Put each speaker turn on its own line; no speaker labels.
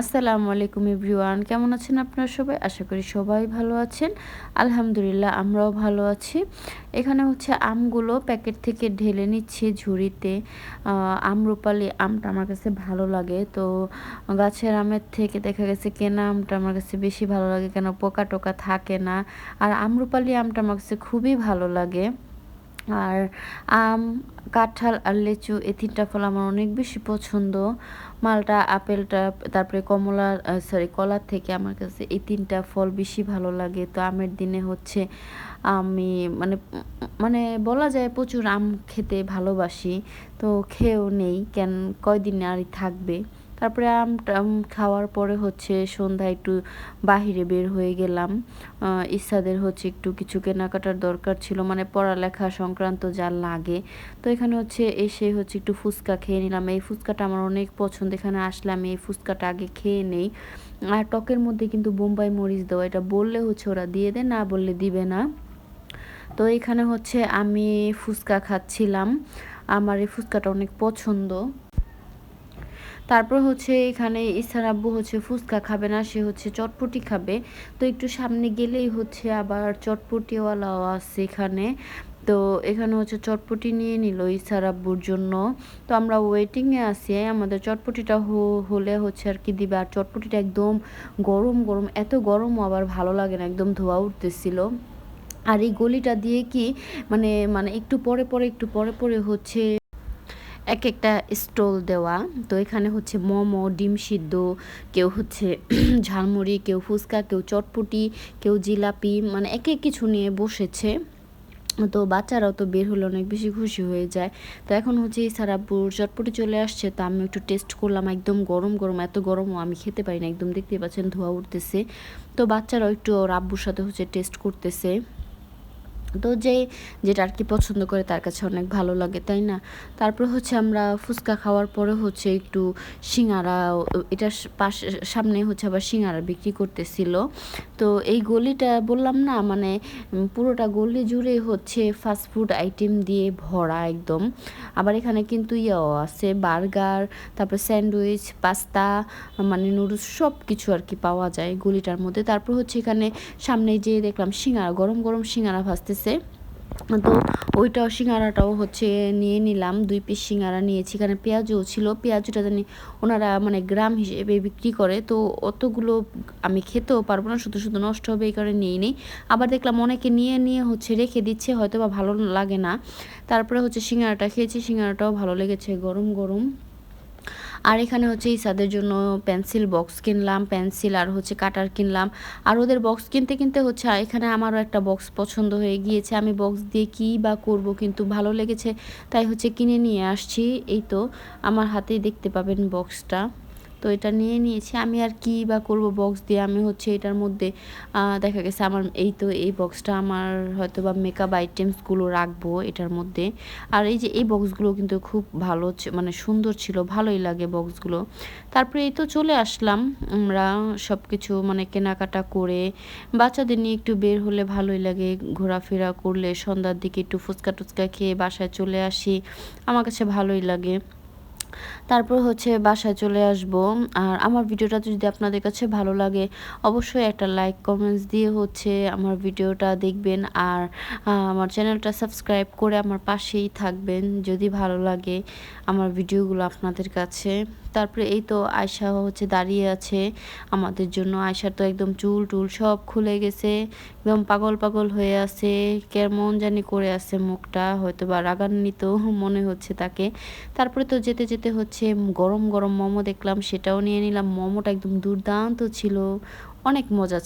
আসসালামু আলাইকুম এভরিওয়ান, কেমন আছেন আপনারা সবাই? আশা করি সবাই ভালো আছেন। আলহামদুলিল্লাহ, আমরাও ভালো আছি। এখানে হচ্ছে আমগুলো প্যাকেট থেকে ঢেলে নিচ্ছে ঝুড়িতে। আমরুপালি আমটা আমার কাছে ভালো লাগে। তো গাছের আমের থেকে দেখা গেছে কেনা আমটা আমার কাছে বেশি ভালো লাগে কেন পোকা টোকা থাকে না। আর আমরুপালি আমটা আমার কাছে খুবই ভালো লাগে। আর আম, কাঁঠাল আর লেচু এই তিনটা ফল আমার অনেক বেশি পছন্দ। মালটা, আপেলটা, তারপরে কমলা সরি কলার থেকে আমার কাছে এই তিনটা ফল বেশি ভালো লাগে। তো আমের দিনে হচ্ছে আমি মানে মানে বলা যায় প্রচুর আম খেতে ভালোবাসি। তো খেয়েও নেই, কেন, কয়দিন আর থাকবে? তারপরে আম খাওয়ার পরে হচ্ছে সন্ধ্যা একটু বাহিরে বের হয়ে গেলাম। ইচ্ছাদের হচ্ছে একটু কিছু কেনাকাটার দরকার ছিল মানে পড়ালেখা সংক্রান্ত যা লাগে। তো এখানে হচ্ছে এসে হচ্ছে একটু ফুচকা খেয়ে নিলাম। এই ফুচকাটা আমার অনেক পছন্দ, এখানে আসলাম এই ফুচকাটা আগে খেয়ে নেই। আর টকের মধ্যে কিন্তু বোম্বাই মরিচ দেওয়া এটা বললে হচ্ছে ওরা দিয়ে দেয়, না বললে দিবে না। তো এখানে হচ্ছে আমি ফুচকা খাচ্ছিলাম। আমার এই ফুচকাটা অনেক পছন্দ। তারপর হচ্ছে এখানে ইসার আব্বু হচ্ছে ফুচকা খাবে না, সে হচ্ছে চটপটি খাবে। তো একটু সামনে গেলেই হচ্ছে আবার চটপটিওয়ালাও আছে এখানে। তো এখানে হচ্ছে চটপটি নিয়ে নিল ইসার আব্বুর জন্য। তো আমরা ওয়েটিংয়ে আছি আমাদের চটপটিটা হলে হচ্ছে আর কি দিবে। আর চটপটিটা একদম গরম গরম, এত গরমও আবার ভালো লাগে না, একদম ধোয়া উঠতেছিল। আর এই গলিটা দিয়ে কি মানে মানে একটু পরে পরে, একটু পরে পরে হচ্ছে এক একটা স্টল দেওয়া। তো এখানে হচ্ছে মোমো, ডিম সিদ্ধ, কেউ হচ্ছে ঝালমুড়ি, কেউ ফুচকা, কেউ চটপটি, কেউ জিলাপি মানে এক এক কিছু নিয়ে বসেছে। তো বাচ্চারাও তো বের হলে অনেক বেশি খুশি হয়ে যায়। তো এখন হচ্ছে এই সারাপুর চটপটি চলে আসছে। তো আমি একটু টেস্ট করলাম, একদম গরম গরম, এত গরমও আমি খেতে পারি না, একদম দেখতে পাচ্ছেন ধোয়া উঠতেছে। তো বাচ্চারাও একটু ওর আব্বুর সাথে হচ্ছে টেস্ট করতেছে। তো যে যেটা আর কি পছন্দ করে তার কাছে অনেক ভালো লাগে, তাই না? তারপর হচ্ছে আমরা ফুচকা খাওয়ার পরে হচ্ছে একটু সিঙ্গারা এটার পাশে, সামনে হচ্ছে আবার সিঙ্গারা বিক্রি করতেছিল। তো এই গলিটা বললাম না মানে পুরোটা গলি জুড়ে হচ্ছে ফাস্টফুড আইটেম দিয়ে ভরা একদম। আবার এখানে কিন্তু ইয়েও আছে, বার্গার, তারপর স্যান্ডউইচ, পাস্তা মানে নুডলস সব কিছু আর কি পাওয়া যায় গলিটার মধ্যে। তারপর হচ্ছে এখানে সামনে যেয়ে দেখলাম সিঙ্গারা, গরম গরম সিঙ্গারা ভাজতেছে। আছে তো ওইটাও সিঙ্গারাটাও হচ্ছে নিয়ে নিলাম, দুই পিস সিঙ্গারা নিয়েছি। এখানে পেঁয়াজও ছিল, পেঁয়াজটা জানি ওনারা মানে গ্রাম হিসেবে বিক্রি করে, তো অতগুলো আমি খেতেও পারব না, শুধু শুধু নষ্ট হবে এই কারণে নিয়ে নিই। আবার দেখলাম অনেকে নিয়ে নিয়ে হচ্ছে রেখে দিচ্ছে হয়তো বা ভালো লাগে না। তারপরে হচ্ছে সিঙ্গারাটা খেয়েছি, সিঙ্গারাটাও ভালো লেগেছে, গরম গরম। আর এখানে হচ্ছে ইসাদের জন্য পেন্সিল বক্স কিনলাম পেন্সিল আর হচ্ছে কাটার কিনলাম। আর ওদের বক্স কিনতে কিনতে হচ্ছে, আর এখানে আমারও একটা বক্স পছন্দ হয়ে গিয়েছে। আমি বক্স দিয়ে কী বা করব কিন্তু ভালো লেগেছে, তাই হচ্ছে কিনে নিয়ে আসছি। এই তো, আমার হাতেই দেখতে পাবেন বক্সটা তো এটা নিয়ে নিয়েছি। আমি আর কি বা করব বক্স দিয়ে? আমি হচ্ছে এটার মধ্যে দেখা গেছে আমার এই তো এই বক্সটা আমার হয়তো বা মেকআপ আইটেমসগুলো রাখব এটার মধ্যে। আর এই যে এই বক্সগুলো কিন্তু খুব ভালো মানে সুন্দর ছিল, ভালোই লাগে বক্সগুলো তারপরে এই তো চলে আসলাম আমরা সব কিছু মানে কেনাকাটা করে। বাচ্চাদের নিয়ে একটু বের হলে ভালোই লাগে, ঘোরাফেরা করলে সন্ধ্যার দিকে একটু ফুচকা টুচকা খেয়ে বাসায় চলে আসি। আমার কাছে ভালোই লাগে। তারপর হচ্ছে বাসায় চলে আসব। আর আমার ভিডিওটা যদি আপনাদের কাছে ভালো লাগে, অবশ্যই একটা লাইক কমেন্টস দিয়ে হচ্ছে আমার ভিডিওটা দেখবেন। আর আমার চ্যানেলটা সাবস্ক্রাইব করে আমার পাশেই থাকবেন যদি ভালো লাগে আমার ভিডিওগুলো আপনাদের কাছে। তারপরে এই তো আয়সা হচ্ছে দাঁড়িয়ে আছে। আমাদের জন্য আয়সার তো একদম চুল টুল সব খুলে গেছে। একদম পাগল পাগল হয়ে আছে। কেমন জানি করে আছে মুখটা। হয়তো বা রাগান্বিত মনে হচ্ছে তাকে। তারপরে তো যেতে যেতে হচ্ছে গরম গরম মোমো দেখলাম, সেটাও নিয়ে নিলাম। মোমোটা একদম দুর্দান্ত ছিল। অনেক মজা